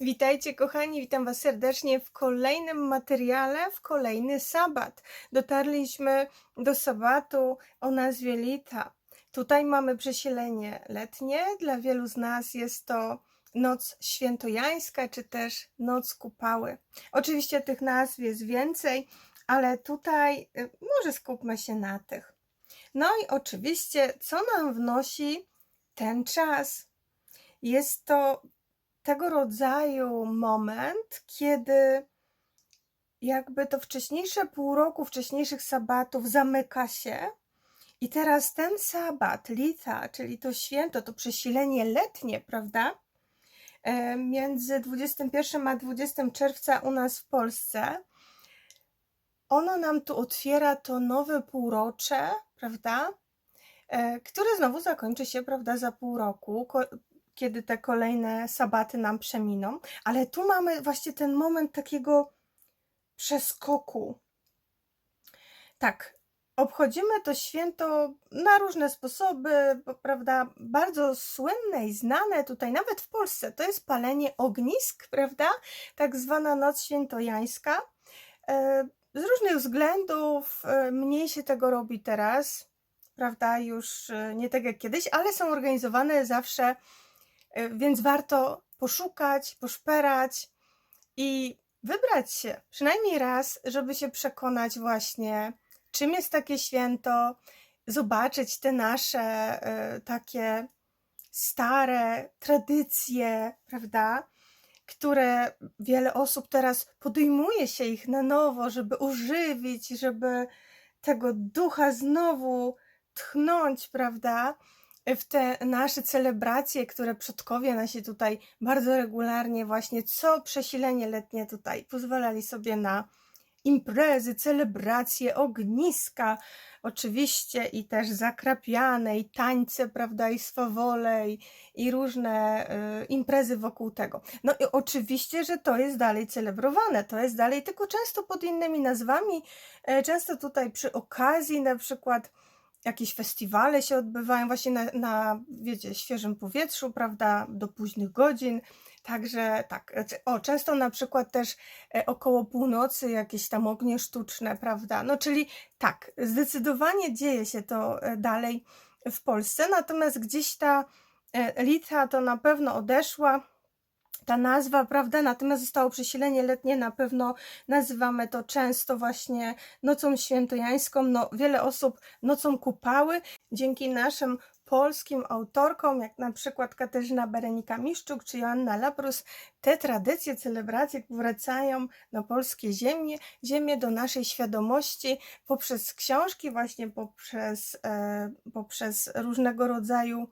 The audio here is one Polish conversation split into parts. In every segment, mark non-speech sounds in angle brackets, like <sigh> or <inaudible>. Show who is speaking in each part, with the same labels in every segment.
Speaker 1: Witajcie kochani, witam Was serdecznie w kolejnym materiale, w kolejny sabat. Dotarliśmy do sabatu o nazwie Lita. Tutaj mamy przesilenie letnie, dla wielu z nas jest to noc świętojańska, czy też noc kupały. Oczywiście tych nazw jest więcej, ale tutaj y, może skupmy się na tych. No i oczywiście, co nam wnosi ten czas? Jest to tego rodzaju moment, kiedy jakby to wcześniejsze pół roku, wcześniejszych sabatów zamyka się i teraz ten sabat, lita, czyli to święto, to przesilenie letnie, prawda? E, Między 21 a 20 czerwca u nas w Polsce, ono nam tu otwiera to nowe półrocze, prawda? E, Które znowu zakończy się, prawda, za pół roku, kiedy te kolejne sabaty nam przeminą. Ale tu mamy właśnie ten moment takiego przeskoku. Tak, obchodzimy to święto na różne sposoby, prawda, bardzo słynne i znane tutaj, nawet w Polsce, to jest palenie ognisk, prawda, tak zwana noc świętojańska. E, Z różnych względów e, mniej się tego robi teraz, prawda, już e, nie tak jak kiedyś, ale są organizowane zawsze, więc warto poszukać, poszperać i wybrać się przynajmniej raz, żeby się przekonać właśnie, czym jest takie święto, zobaczyć te nasze e, takie stare tradycje, prawda? Które wiele osób teraz podejmuje się ich na nowo, żeby ożywić, żeby tego ducha znowu tchnąć, prawda? W te nasze celebracje, które przodkowie nasi tutaj bardzo regularnie, właśnie co przesilenie letnie tutaj pozwalali sobie na imprezy, celebracje, ogniska, oczywiście i też zakrapiane, i tańce, prawda, i swawole, i, i różne y, imprezy wokół tego. No i oczywiście, że to jest dalej celebrowane, to jest dalej, tylko często pod innymi nazwami, e, często tutaj przy okazji na przykład jakieś festiwale się odbywają właśnie na, na wiecie, świeżym powietrzu, prawda, do późnych godzin. Także tak, o, często na przykład też e, około północy jakieś tam ognie sztuczne, prawda? No czyli tak, zdecydowanie dzieje się to e, dalej w Polsce, natomiast gdzieś ta e, lita to na pewno odeszła, ta nazwa, prawda? Natomiast zostało przesilenie letnie, na pewno nazywamy to często właśnie nocą świętojańską. No, wiele osób nocą kupały. Dzięki naszym polskim autorkom, jak na przykład Katarzyna Berenika Miszczuk czy Joanna Labrus, te tradycje, celebracje wracają na polskie ziemie, ziemię do naszej świadomości poprzez książki, właśnie poprzez, e, poprzez różnego rodzaju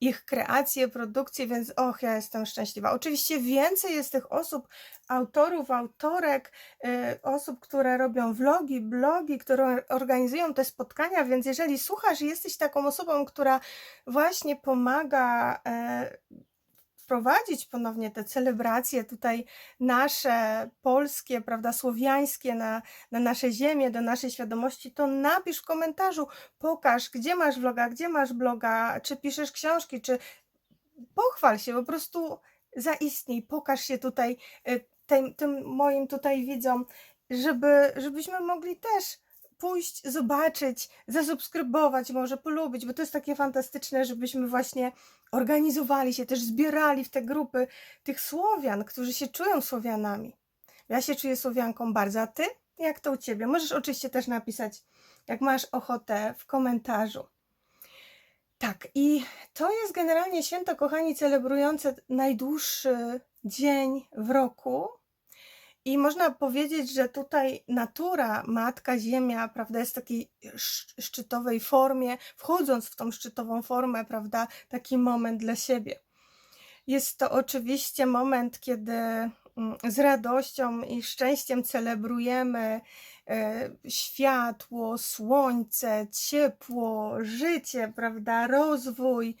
Speaker 1: ich kreacje, produkcje, więc och, ja jestem szczęśliwa. Oczywiście więcej jest tych osób, autorów, autorek, y, osób, które robią vlogi, blogi, które organizują te spotkania, więc jeżeli słuchasz i jesteś taką osobą, która właśnie pomaga e, wprowadzić ponownie te celebracje tutaj nasze, polskie, prawda, słowiańskie na, na nasze ziemię, do naszej świadomości, to napisz w komentarzu, pokaż, gdzie masz vloga, gdzie masz bloga, czy piszesz książki, czy pochwal się, po prostu zaistnij, pokaż się tutaj y, tym, tym moim tutaj widzom, żeby, żebyśmy mogli też pójść, zobaczyć, zasubskrybować, może polubić, bo to jest takie fantastyczne, żebyśmy właśnie organizowali się, też zbierali w te grupy tych Słowian, którzy się czują Słowianami. Ja się czuję Słowianką bardzo, a ty? Jak to u ciebie? Możesz oczywiście też napisać, jak masz ochotę w komentarzu. Tak, i to jest generalnie święto, kochani, celebrujące najdłuższy dzień w roku. I można powiedzieć, że tutaj natura, matka, ziemia, prawda, jest w takiej sz- szczytowej formie, wchodząc w tą szczytową formę, prawda, taki moment dla siebie. Jest to oczywiście moment, kiedy mm, z radością i szczęściem celebrujemy e, światło, słońce, ciepło, życie, prawda, rozwój,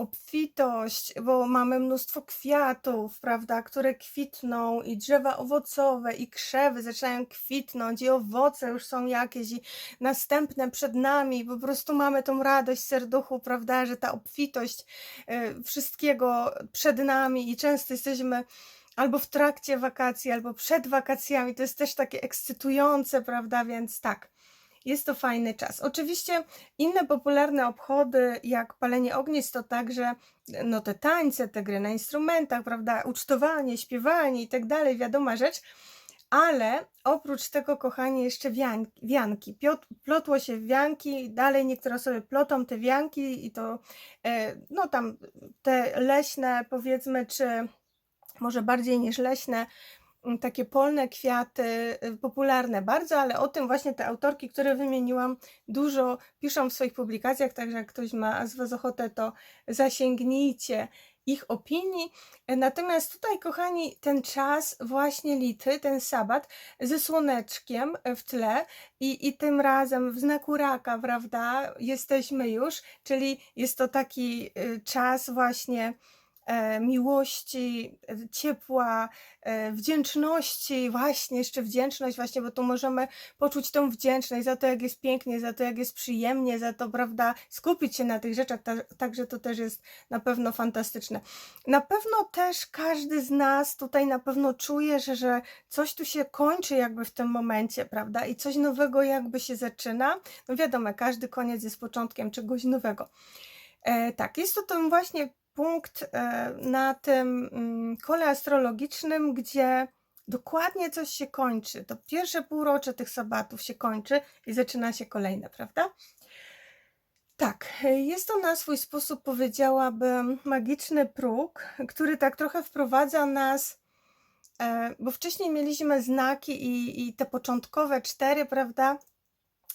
Speaker 1: obfitość, bo mamy mnóstwo kwiatów, prawda, które kwitną i drzewa owocowe i krzewy zaczynają kwitnąć i owoce już są jakieś i następne przed nami. Po prostu mamy tą radość serduchu, prawda, że ta obfitość e, wszystkiego przed nami i często jesteśmy albo w trakcie wakacji, albo przed wakacjami. To jest też takie ekscytujące, prawda? Więc tak. Jest to fajny czas. Oczywiście inne popularne obchody, jak palenie ognisk, to także no te tańce, te gry na instrumentach, prawda, ucztowanie, śpiewanie i tak dalej, wiadoma rzecz. Ale oprócz tego, kochani, jeszcze wianki. Piot, plotło się wianki, dalej niektóre osoby plotą te wianki i to, e, no tam te leśne, powiedzmy, czy może bardziej niż leśne, takie polne kwiaty, y, popularne bardzo, ale o tym właśnie te autorki, które wymieniłam, dużo piszą w swoich publikacjach, także jak ktoś ma z Was ochotę, to zasięgnijcie ich opinii. E, Natomiast tutaj, kochani, ten czas właśnie lity, ten sabat ze słoneczkiem w tle i, i tym razem w znaku raka, prawda, jesteśmy już, czyli jest to taki y, czas właśnie e, miłości, e, ciepła, e, wdzięczności, właśnie jeszcze wdzięczność, właśnie, bo tu możemy poczuć tą wdzięczność za to, jak jest pięknie, za to, jak jest przyjemnie, za to, prawda, skupić się na tych rzeczach, ta, także to też jest na pewno fantastyczne. Na pewno też każdy z nas tutaj na pewno czuje, że, że coś tu się kończy jakby w tym momencie, prawda, i coś nowego jakby się zaczyna. No wiadomo, każdy koniec jest początkiem czegoś nowego. E, tak, jest to ten właśnie punkt e, na tym mm, kole astrologicznym, gdzie dokładnie coś się kończy. To pierwsze półrocze tych sabatów się kończy i zaczyna się kolejne, prawda? Tak, jest to na swój sposób, powiedziałabym, magiczny próg, który tak trochę wprowadza nas, e, bo wcześniej mieliśmy znaki i, i te początkowe cztery, prawda?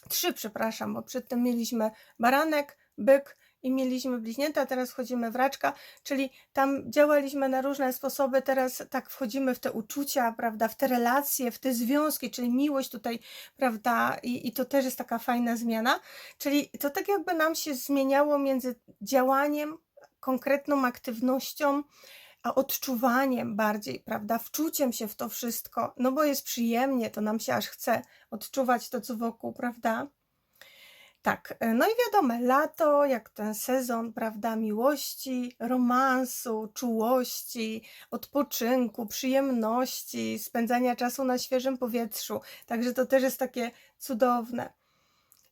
Speaker 1: Trzy, przepraszam, bo przedtem mieliśmy baranek, byk i mieliśmy bliźnięta, teraz wchodzimy w raczka, czyli tam działaliśmy na różne sposoby, teraz tak wchodzimy w te uczucia, prawda, w te relacje, w te związki, czyli miłość tutaj, prawda, i, i to też jest taka fajna zmiana, czyli to tak jakby nam się zmieniało między działaniem, konkretną aktywnością, a odczuwaniem bardziej, prawda, wczuciem się w to wszystko, no bo jest przyjemnie, to nam się aż chce odczuwać to, co wokół, prawda? Tak, e, no i wiadomo, lato, jak ten sezon, prawda, miłości, romansu, czułości, odpoczynku, przyjemności, spędzania czasu na świeżym powietrzu. Także to też jest takie cudowne.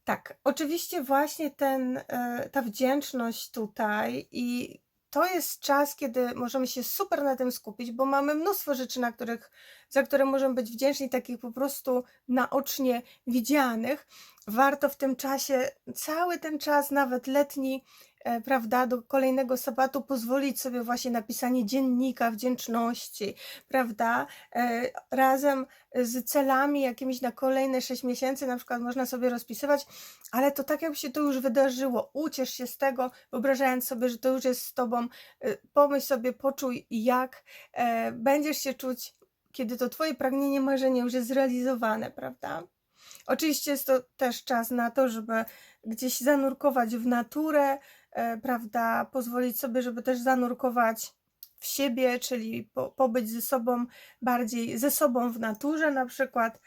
Speaker 1: Tak, oczywiście właśnie ten, e, ta wdzięczność tutaj i to jest czas, kiedy możemy się super na tym skupić, bo mamy mnóstwo rzeczy, na których, za które możemy być wdzięczni, takich po prostu naocznie widzianych. Warto w tym czasie, cały ten czas, nawet letni, e, prawda, do kolejnego sabatu pozwolić sobie właśnie na pisanie dziennika wdzięczności, prawda, e, razem z celami jakimiś na kolejne 6 miesięcy, na przykład można sobie rozpisywać, ale to tak jakby się to już wydarzyło. Uciesz się z tego, wyobrażając sobie, że to już jest z tobą. Y, Pomyśl sobie, poczuj, jak e, będziesz się czuć, kiedy to twoje pragnienie, marzenie już jest zrealizowane, prawda? Oczywiście jest to też czas na to, żeby gdzieś zanurkować w naturę, e, prawda? Pozwolić sobie, żeby też zanurkować w siebie, czyli po, pobyć ze sobą bardziej ze sobą w naturze, na przykład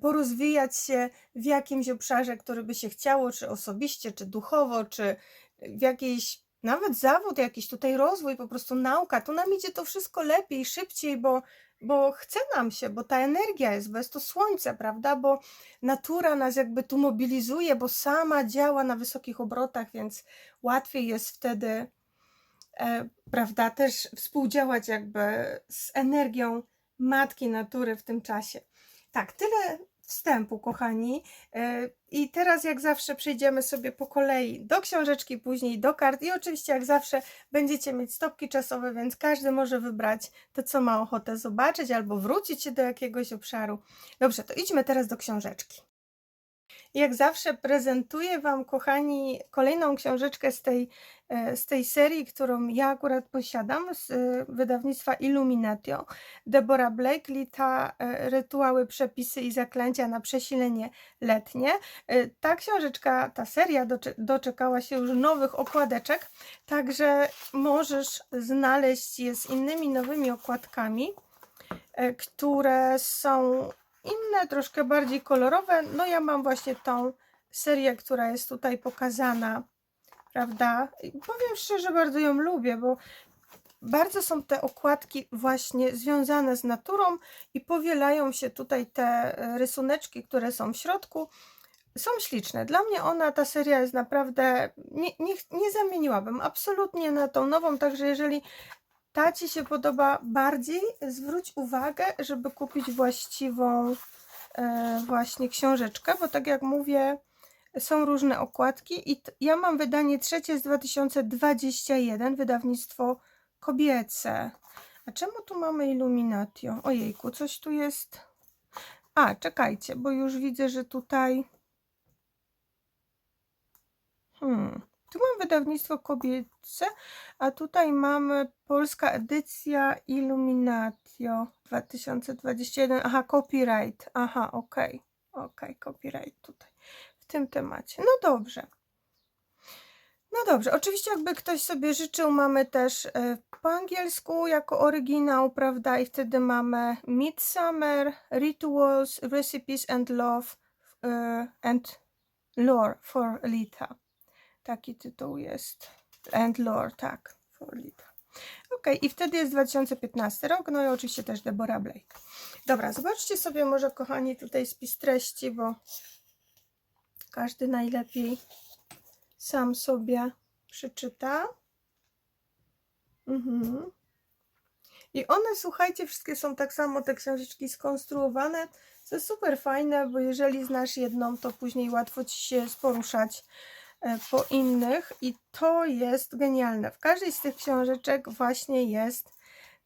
Speaker 1: porozwijać się w jakimś obszarze, który by się chciało, czy osobiście, czy duchowo, czy w jakiejś nawet zawód, jakiś tutaj rozwój, po prostu nauka. Tu nam idzie to wszystko lepiej, szybciej, bo, bo chce nam się, bo ta energia jest, bo jest to słońce, prawda? Bo natura nas jakby tu mobilizuje, bo sama działa na wysokich obrotach, więc łatwiej jest wtedy e, prawda, też współdziałać jakby z energią matki natury w tym czasie. Tak, tyle wstępu, kochani. E, I teraz, jak zawsze, przejdziemy sobie po kolei do książeczki, później do kart. I oczywiście, jak zawsze, będziecie mieć stopki czasowe, więc każdy może wybrać to, co ma ochotę zobaczyć, albo wrócić się do jakiegoś obszaru. Dobrze, to idźmy teraz do książeczki. Jak zawsze prezentuję Wam, kochani, kolejną książeczkę z tej, e, z tej serii, którą ja akurat posiadam, z e, wydawnictwa Illuminatio. Deborah Blakely, ta e, rytuały, przepisy i zaklęcia na przesilenie letnie. Ta książeczka, ta seria docze- doczekała się już nowych okładeczek, także możesz znaleźć je z innymi nowymi okładkami, które są inne, troszkę bardziej kolorowe. No ja mam właśnie tą serię, która jest tutaj pokazana, prawda? I powiem szczerze, bardzo ją lubię, bo bardzo są te okładki właśnie związane z naturą i powielają się tutaj te e, rysuneczki, które są w środku. Są śliczne. Dla mnie ona, ta seria jest naprawdę, nie, nie, nie zamieniłabym absolutnie na tą nową, także jeżeli ta Ci się podoba bardziej, zwróć uwagę, żeby kupić właściwą e, właśnie książeczkę, bo tak jak mówię, są różne okładki i ja mam wydanie trzecie z 2021, wydawnictwo kobiece. A czemu tu mamy Illuminatio? Ojejku, coś tu jest. A, czekajcie, bo już widzę, że tutaj. Hmm. Tu mam wydawnictwo kobiece, a tutaj mamy polska edycja Illuminatio 2021. Aha, copyright. Aha, okej. Okej, copyright tutaj w tym temacie. No dobrze. No dobrze, oczywiście jakby ktoś sobie życzył, mamy też e, po angielsku jako oryginał, prawda? I wtedy mamy Midsummer, Rituals, Recipes and Love e, and Lore for Lita. Taki tytuł jest. And Lore, tak, for Lita. Ok, i wtedy jest 2015 rok, no i oczywiście też Deborah Blake. Dobra, zobaczcie sobie może, kochani, tutaj spis treści, bo każdy najlepiej sam sobie przeczyta. Mhm. I one, słuchajcie, wszystkie są tak samo, te książeczki skonstruowane, co super fajne, bo jeżeli znasz jedną, to później łatwo ci się poruszać po innych i to jest genialne. W każdej z tych książeczek właśnie jest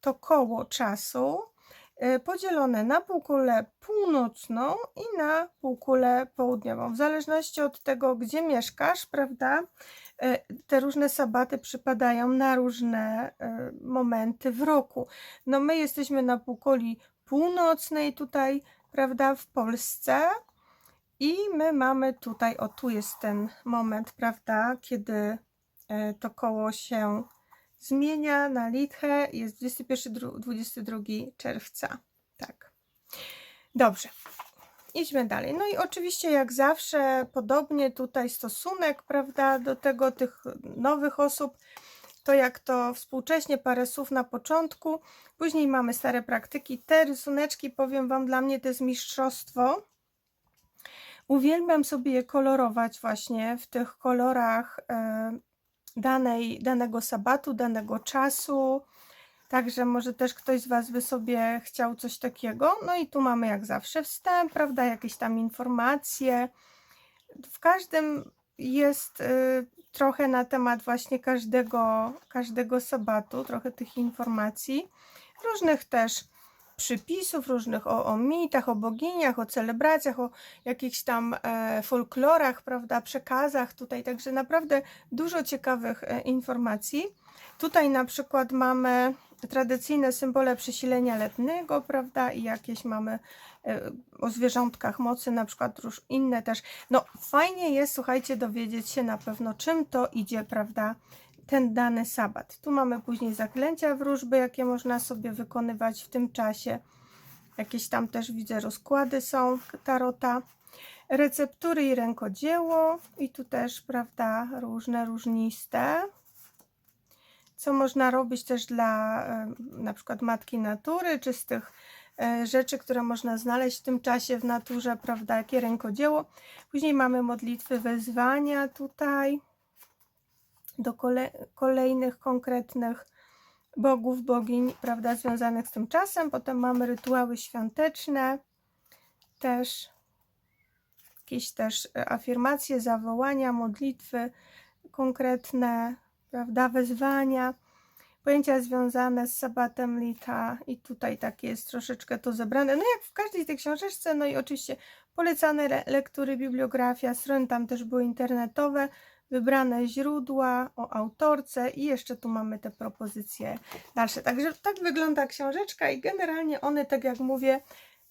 Speaker 1: to koło czasu e, podzielone na półkulę północną i na półkulę południową. W zależności od tego, gdzie mieszkasz, prawda, e, te różne sabaty przypadają na różne e, momenty w roku. No my jesteśmy na półkuli północnej tutaj, prawda, w Polsce. I my mamy tutaj, o tu jest ten moment, prawda, kiedy e, to koło się zmienia na litchę. Jest 21-22 czerwca. Tak. Dobrze. Idźmy dalej. No i oczywiście, jak zawsze, podobnie tutaj stosunek, prawda, do tego tych nowych osób, to jak to współcześnie, parę słów na początku, później mamy stare praktyki. Te rysuneczki, powiem Wam, dla mnie to jest mistrzostwo. Uwielbiam sobie je kolorować właśnie w tych kolorach e, danej, danego sabatu, danego czasu. Także może też ktoś z Was by sobie chciał coś takiego. No i tu mamy jak zawsze wstęp, prawda, jakieś tam informacje. W każdym jest y, trochę na temat właśnie każdego, każdego sabatu, trochę tych informacji. Różnych też przypisów, różnych o, o mitach, o boginiach, o celebracjach, o jakichś tam e, folklorach, prawda, przekazach tutaj. Także naprawdę dużo ciekawych e, informacji. Tutaj na przykład mamy tradycyjne symbole przesilenia letniego, prawda, i jakieś mamy e, o zwierzątkach mocy, na przykład róż inne też. No fajnie jest, słuchajcie, dowiedzieć się na pewno, czym to idzie, prawda, ten dany sabat. Tu mamy później zaklęcia wróżby, jakie można sobie wykonywać w tym czasie. Jakieś tam też widzę rozkłady są tarota. Receptury i rękodzieło. I tu też, prawda, różne, różniste co można robić też dla na przykład matki natury, czy z tych e, rzeczy, które można znaleźć w tym czasie w naturze, prawda, jakie rękodzieło. Później mamy modlitwy wezwania tutaj do kole kolejnych konkretnych bogów, bogiń, prawda, związanych z tym czasem. Potem mamy rytuały świąteczne, też jakieś też e, afirmacje, zawołania, modlitwy konkretne, prawda, wezwania, pojęcia związane z sabatem lita i tutaj tak jest troszeczkę to zebrane, no jak w każdej tej książeczce, no i oczywiście polecane le lektury, bibliografia, strony tam też były internetowe, wybrane źródła o autorce i jeszcze tu mamy te propozycje dalsze. Także tak wygląda książeczka i generalnie one, tak jak mówię,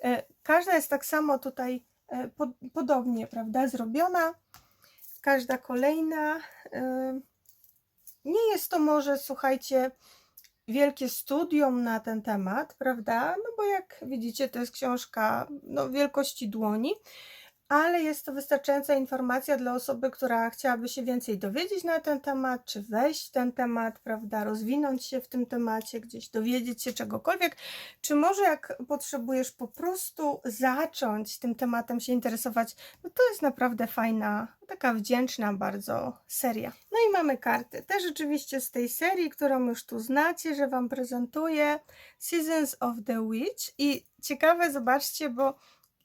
Speaker 1: e, każda jest tak samo tutaj e, pod, podobnie, prawda, zrobiona. Każda kolejna e, nie jest to może, słuchajcie, wielkie studium na ten temat, prawda? No bo jak widzicie, to jest książka no, wielkości dłoni, ale jest to wystarczająca informacja dla osoby, która chciałaby się więcej dowiedzieć na ten temat, czy wejść w ten temat, prawda, rozwinąć się w tym temacie, gdzieś dowiedzieć się czegokolwiek, czy może jak potrzebujesz po prostu zacząć tym tematem się interesować, no to jest naprawdę fajna, taka wdzięczna bardzo seria. No i mamy karty, też rzeczywiście z tej serii, którą już tu znacie, że Wam prezentuję, Seasons of the Witch. I ciekawe, zobaczcie, bo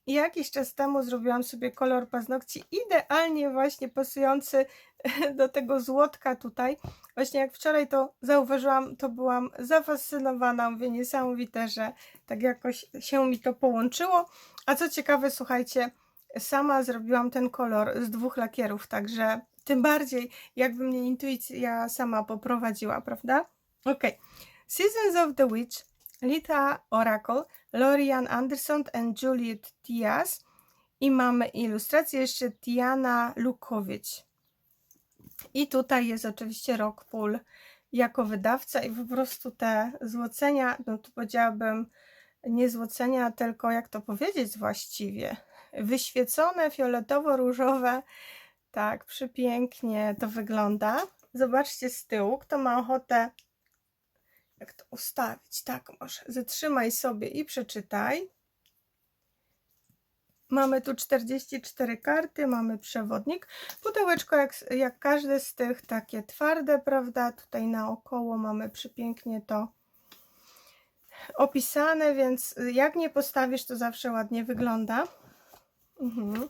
Speaker 1: jakiś czas temu zrobiłam sobie kolor paznokci idealnie właśnie pasujący <laughs> do tego złotka tutaj. Właśnie jak wczoraj to zauważyłam, to byłam zafascynowana, mówię niesamowite, że tak jakoś się mi to połączyło. A co ciekawe, słuchajcie, sama zrobiłam ten kolor z dwóch lakierów, także tym bardziej jakby mnie intuicja sama poprowadziła, prawda? Ok. Seasons of the Witch, Lita Oracle, Lorian Anderson and Juliet Diaz i mamy ilustrację jeszcze Tiana Lukowicz. I tutaj jest oczywiście Rockpool jako wydawca i po prostu te złocenia, no tu powiedziałabym nie złocenia, tylko jak to powiedzieć właściwie, wyświecone, fioletowo-różowe, tak, przepięknie to wygląda. Zobaczcie z tyłu, kto ma ochotę jak to ustawić? Tak, może zatrzymaj sobie i przeczytaj. Mamy tu 44 karty, mamy przewodnik. Pudełeczko jak, jak każde z tych takie twarde, prawda? Tutaj naokoło mamy przepięknie to opisane, więc jak nie postawisz, to zawsze ładnie wygląda. Mhm.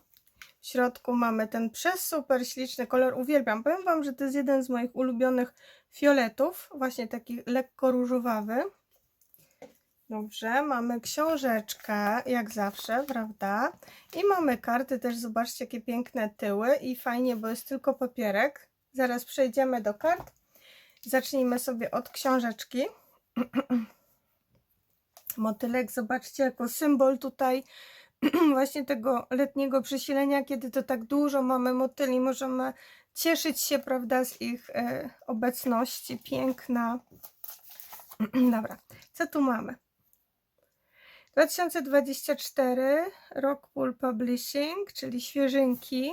Speaker 1: W środku mamy ten super śliczny kolor. Uwielbiam. Powiem Wam, że to jest jeden z moich ulubionych fioletów. Właśnie taki lekko różowawy. Dobrze, mamy książeczkę, jak zawsze, prawda? I mamy karty też, zobaczcie, jakie piękne tyły i fajnie, bo jest tylko papierek. Zaraz przejdziemy do kart. Zacznijmy sobie od książeczki. <clears throat> Motylek, zobaczcie, jako symbol tutaj <clears throat> właśnie tego letniego przesilenia, kiedy to tak dużo mamy motyli, możemy cieszyć się, prawda, z ich e, obecności. Piękna. <clears throat> Dobra, co tu mamy? 2024 Rockpool Publishing, czyli świeżynki.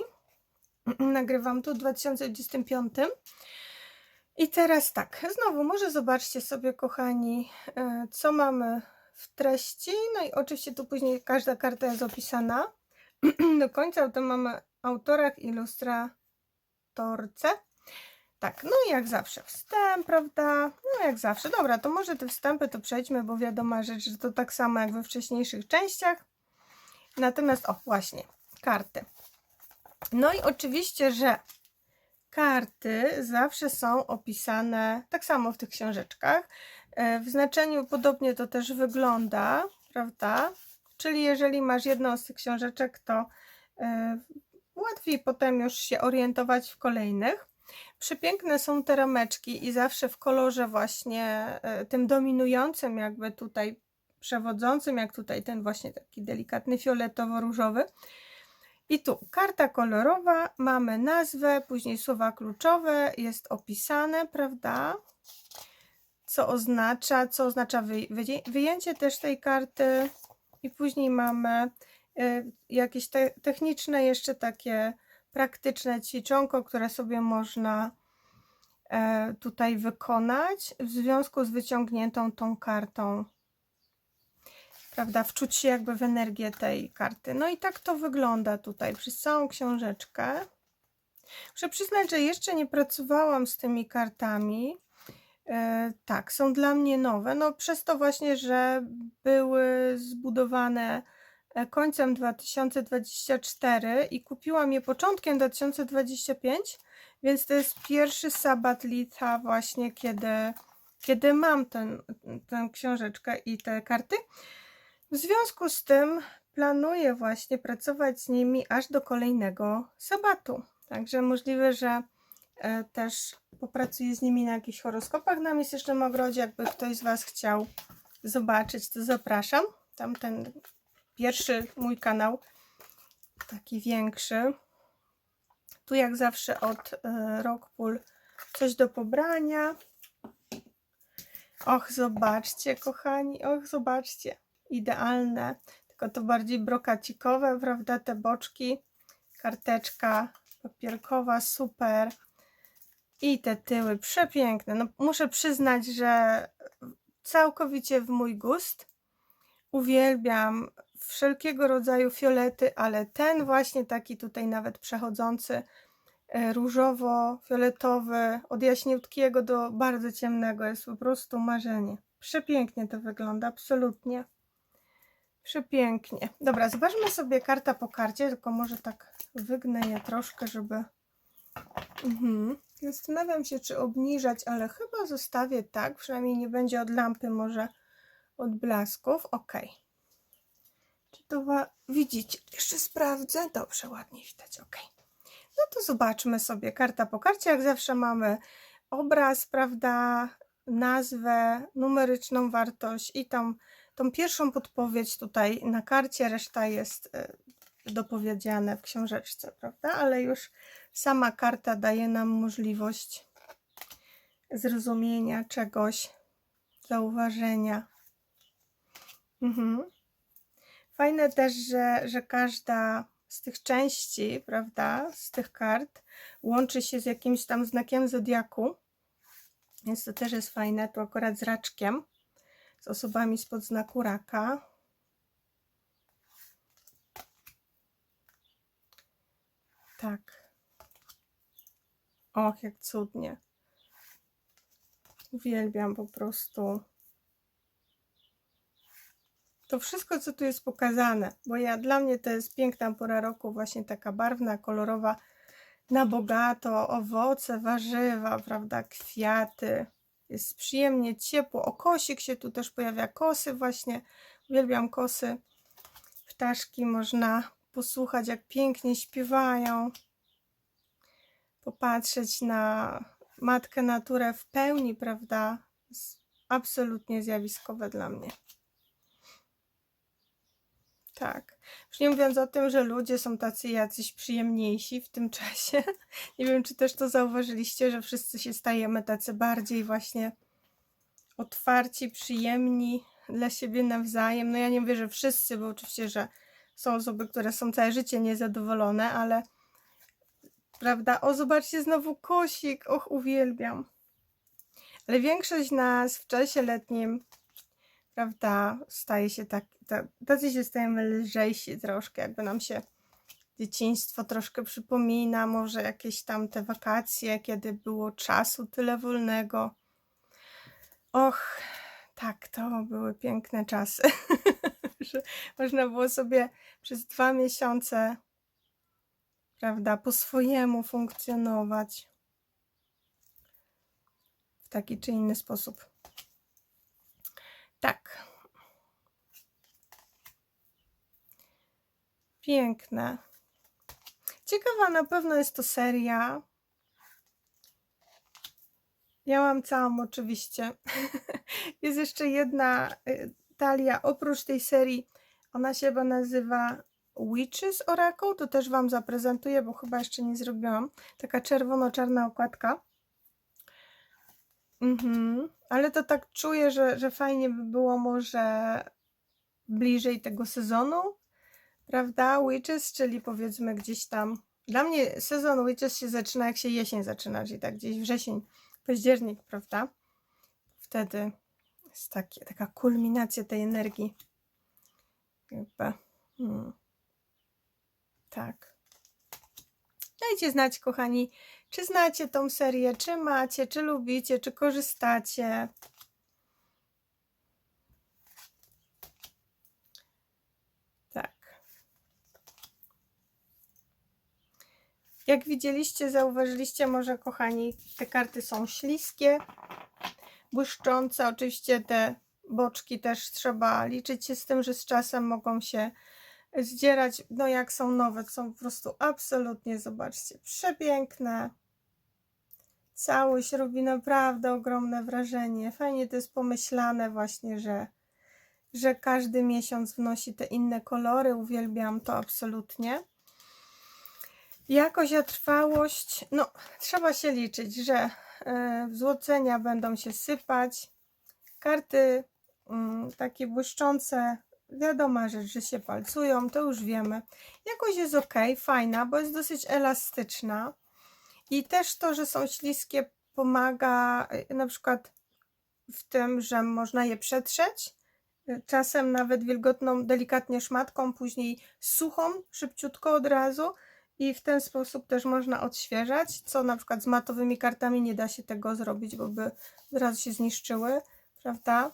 Speaker 1: <clears throat> Nagrywam tu w 2025. I teraz tak, znowu może zobaczcie sobie, kochani, e, co mamy w treści. No i oczywiście tu później każda karta jest opisana. <clears throat> Do końca to mamy autorach, ilustratorce. Tak, no i jak zawsze wstęp, prawda? No jak zawsze. Dobra, to może te wstępy to przejdźmy, bo wiadoma rzecz, że to tak samo jak we wcześniejszych częściach. Natomiast, o właśnie, karty. No i oczywiście, że karty zawsze są opisane tak samo w tych książeczkach. E, w znaczeniu podobnie to też wygląda, prawda? Czyli jeżeli masz jedną z tych książeczek, to e, łatwiej potem już się orientować w kolejnych. Przepiękne są te rameczki i zawsze w kolorze właśnie e, tym dominującym, jakby tutaj przewodzącym, jak tutaj ten właśnie taki delikatny fioletowo-różowy. I tu karta kolorowa, mamy nazwę, później słowa kluczowe, jest opisane, prawda? Co oznacza, co oznacza wyjęcie też tej karty. I później mamy y, jakieś te techniczne, jeszcze takie praktyczne ćwiczonko, które sobie można e, tutaj wykonać w związku z wyciągniętą tą kartą prawda, wczuć się jakby w energię tej karty. No i tak to wygląda tutaj przez całą książeczkę. Muszę przyznać, że jeszcze nie pracowałam z tymi kartami. E, tak, są dla mnie nowe. No przez to właśnie, że były zbudowane e, końcem 2024 i kupiłam je początkiem 2025, więc to jest pierwszy sabat lita właśnie, kiedy, kiedy mam ten, tę książeczkę i te karty. W związku z tym planuję właśnie pracować z nimi aż do kolejnego sabatu. Także możliwe, że też popracuję z nimi na jakichś horoskopach na miesięcznym ogrodzie. Jakby ktoś z Was chciał zobaczyć, to zapraszam. Tam ten pierwszy mój kanał, taki większy. Tu jak zawsze od e, Rockpool coś do pobrania. Och, zobaczcie, kochani, och, zobaczcie idealne, tylko to bardziej brokacikowe, prawda, te boczki. karteczka papierkowa, super. I te tyły przepiękne. No, muszę przyznać, że całkowicie w mój gust. Uwielbiam wszelkiego rodzaju fiolety, ale ten właśnie taki tutaj nawet przechodzący e, różowo-fioletowy, od jaśniutkiego do bardzo ciemnego jest po prostu marzenie. Przepięknie to wygląda, absolutnie. Przepięknie. Dobra, zobaczmy sobie karta po karcie, tylko może tak wygnę je troszkę, żeby... Mhm. Zastanawiam się, czy obniżać, ale chyba zostawię tak, przynajmniej nie będzie od lampy, może od blasków. Ok. Czy to widzicie? Jeszcze sprawdzę. Dobrze, ładnie widać. Ok. No to zobaczmy sobie karta po karcie. Jak zawsze mamy obraz, prawda, nazwę, numeryczną wartość i tą, tą pierwszą podpowiedź tutaj na karcie. Reszta jest e, dopowiedziane w książeczce, prawda? Ale już sama karta daje nam możliwość zrozumienia czegoś, zauważenia. Mhm. Fajne też, że, że każda z tych części, prawda, z tych kart łączy się z jakimś tam znakiem zodiaku. Więc to też jest fajne. Tu akurat z raczkiem, z osobami spod znaku raka. Tak. Och, jak cudnie. Uwielbiam po prostu to wszystko, co tu jest pokazane, bo ja, dla mnie to jest piękna pora roku, właśnie taka barwna, kolorowa, na bogato, owoce, warzywa, prawda, kwiaty. Jest przyjemnie ciepło. O kosik się tu też pojawia, kosy właśnie. Uwielbiam kosy. Ptaszki można posłuchać, jak pięknie śpiewają. Popatrzeć na matkę naturę w pełni, prawda? Absolutnie zjawiskowe dla mnie. Tak. Już nie mówiąc o tym, że ludzie są tacy jacyś przyjemniejsi w tym <laughs> czasie. Nie wiem, czy też to zauważyliście, że wszyscy się stajemy tacy bardziej właśnie otwarci, przyjemni dla siebie nawzajem. No ja nie mówię, że wszyscy, bo oczywiście, że są osoby, które są całe życie niezadowolone, ale prawda? O, zobaczcie, znowu kosik. Och, uwielbiam. Ale większość nas w czasie letnim prawda, staje się tak, ta- tacy się stajemy lżejsi troszkę, jakby nam się dzieciństwo troszkę przypomina, może jakieś tam te wakacje, kiedy było czasu tyle wolnego. Och, tak, to były piękne czasy, <laughs> że można było sobie przez dwa miesiące, prawda, po swojemu funkcjonować w taki czy inny sposób. Tak. Piękne. Ciekawa na pewno jest to seria. Ja mam całą oczywiście. <laughs> Jest jeszcze jedna y, talia oprócz tej serii. Ona się chyba nazywa Witches Oracle. To też Wam zaprezentuję, bo chyba jeszcze nie zrobiłam. Taka czerwono-czarna okładka. Mhm. Ale to tak czuję, że, że fajnie by było może bliżej tego sezonu, prawda? Witches, czyli powiedzmy gdzieś tam. Dla mnie sezon Witches się zaczyna, jak się jesień zaczyna, czyli tak gdzieś wrzesień, październik, prawda? Wtedy jest takie, taka kulminacja tej energii. Jakby. Hmm. Tak. Dajcie znać, kochani, czy znacie tą serię, czy macie, czy lubicie, czy korzystacie. Tak. Jak widzieliście, zauważyliście może, kochani, te karty są śliskie, błyszczące. Oczywiście te boczki też trzeba liczyć się z tym, że z czasem mogą się zdzierać. No jak są nowe, są po prostu absolutnie, zobaczcie, przepiękne. Całość robi naprawdę ogromne wrażenie. Fajnie to jest pomyślane właśnie, że, że każdy miesiąc wnosi te inne kolory. Uwielbiam to absolutnie. Jakość, a trwałość, no trzeba się liczyć, że e, złocenia będą się sypać. Karty mm, takie błyszczące wiadoma rzecz, że się palcują, to już wiemy. Jakoś jest ok, fajna, bo jest dosyć elastyczna. I też to, że są śliskie, pomaga y, na przykład w tym, że można je przetrzeć. y, Czasem nawet wilgotną, delikatnie szmatką, później suchą, szybciutko od razu. I w ten sposób też można odświeżać, co na przykład z matowymi kartami nie da się tego zrobić, bo by od razu się zniszczyły, prawda?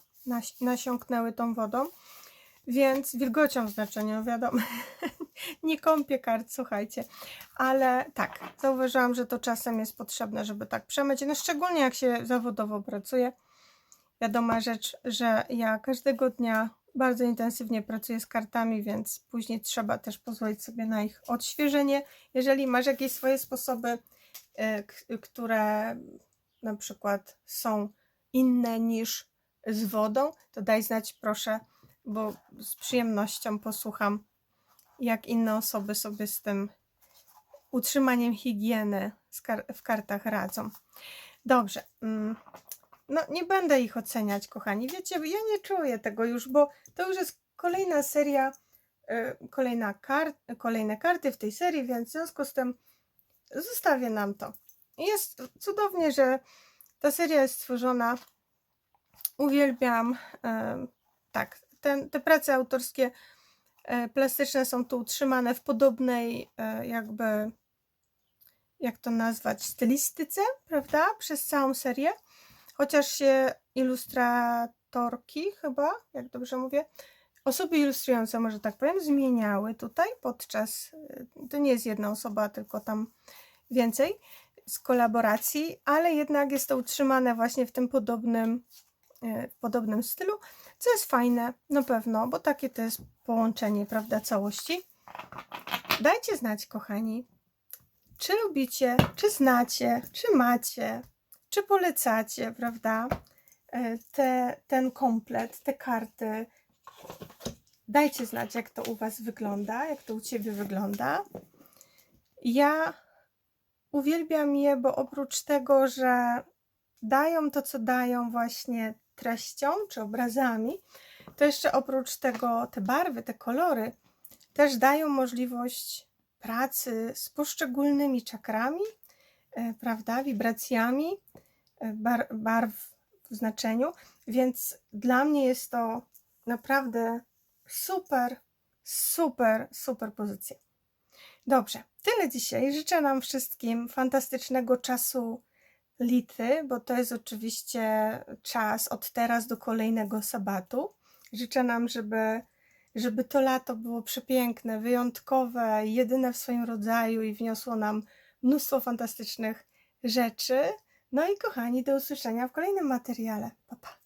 Speaker 1: Nasiąknęły tą wodą. Więc wilgocią znaczeniu, wiadomo. <laughs> nie kąpię kart, słuchajcie. Ale tak, zauważyłam, że to czasem jest potrzebne, żeby tak przemyć. No szczególnie jak się zawodowo pracuje. Wiadoma rzecz, że ja każdego dnia bardzo intensywnie pracuję z kartami, więc później trzeba też pozwolić sobie na ich odświeżenie. Jeżeli masz jakieś swoje sposoby, e, które na przykład są inne niż z wodą, to daj znać proszę, bo z przyjemnością posłucham, jak inne osoby sobie z tym utrzymaniem higieny w kartach radzą. Dobrze. No, nie będę ich oceniać, kochani. Wiecie, ja nie czuję tego już, bo to już jest kolejna seria, y, kolejna kar- kolejne karty w tej serii, więc w związku z tym zostawię nam to. Jest cudownie, że ta seria jest stworzona. Uwielbiam, em, tak, ten, te prace autorskie e, plastyczne są tu utrzymane w podobnej, e, jakby, jak to nazwać, stylistyce, prawda? Przez całą serię. Chociaż się ilustratorki, chyba, jak dobrze mówię, osoby ilustrujące, może tak powiem, zmieniały tutaj podczas. e, To nie jest jedna osoba, tylko tam więcej z kolaboracji, ale jednak jest to utrzymane właśnie w tym podobnym, w podobnym stylu, co jest fajne, na pewno, bo takie to jest połączenie, prawda, całości. Dajcie znać, kochani, czy lubicie, czy znacie, czy macie, czy polecacie, prawda, e, te, ten komplet, te karty. Dajcie znać, jak to u Was wygląda, jak to u Ciebie wygląda. Ja uwielbiam je, bo oprócz tego, że dają to, co dają właśnie treścią czy obrazami, to jeszcze oprócz tego te barwy, te kolory też dają możliwość pracy z poszczególnymi czakrami, prawda, wibracjami e, bar, barw w znaczeniu, więc dla mnie jest to naprawdę super, super, super pozycja. Dobrze, tyle dzisiaj. Życzę nam wszystkim fantastycznego czasu lity, bo to jest oczywiście czas od teraz do kolejnego sabatu. Życzę nam, żeby, żeby to lato było przepiękne, wyjątkowe, jedyne w swoim rodzaju i wniosło nam mnóstwo fantastycznych rzeczy. No i kochani, do usłyszenia w kolejnym materiale. Pa, pa.